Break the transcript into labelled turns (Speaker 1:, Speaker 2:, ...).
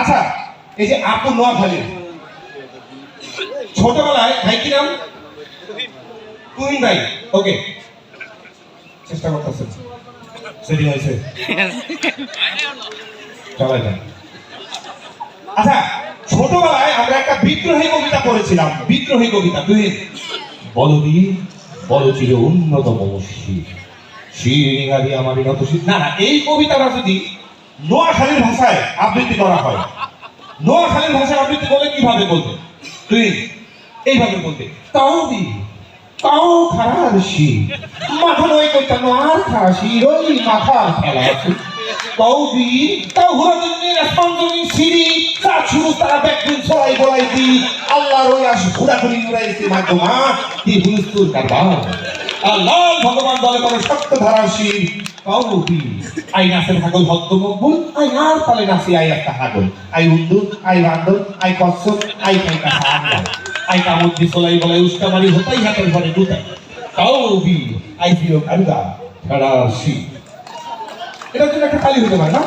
Speaker 1: আচ্ছা এই যে আপু নোয়াখালী। ছোটবেলায়, ভাই কি নাম? তুহিন ভাই, ওকে। চেষ্টা করতেছেন সেটি হয়েছে। চলাই যান আচ্ছা ছোটবেলায় আমরা একটা বিদ্রোহী কবিতা পড়েছিলাম। বিদ্রোহী কবিতা তুই বলদি বল চির উন্নত মমস্বী শিরিঙারি আমার না, এই কবিতাটা যদি নোয়াখালীর ভাষায় আবৃত্তি করা হয়। নোয়াখালীর ভাষায় আবৃত্তি করলে কীভাবে তুই এইভাবে বলতে তাও দি তাও মাথা নয় খাসি ওই মাথা দি আল্লাহর ঘুরাঘুরি ঘুরাইছে হুলস্তুর আল্লাহ ভগবান দলে করে সত্য ধারাশি কৌবি আই নাচের হাগল ভক্ত মকবুল আই আর তালে নাচি, আই একটা হাগল। আই উন্দু আই বান্দর, আই কচ্ছপ, আই কাইকা হাগল আই কামুদ্দি সোলাই বলাই উস্কা মারি হতাই হাতের ঘরে দুটাই কৌবি আই প্রিয় কারুগা ধারাশি এটা কিন্তু একটা কালি হতে পারে, না?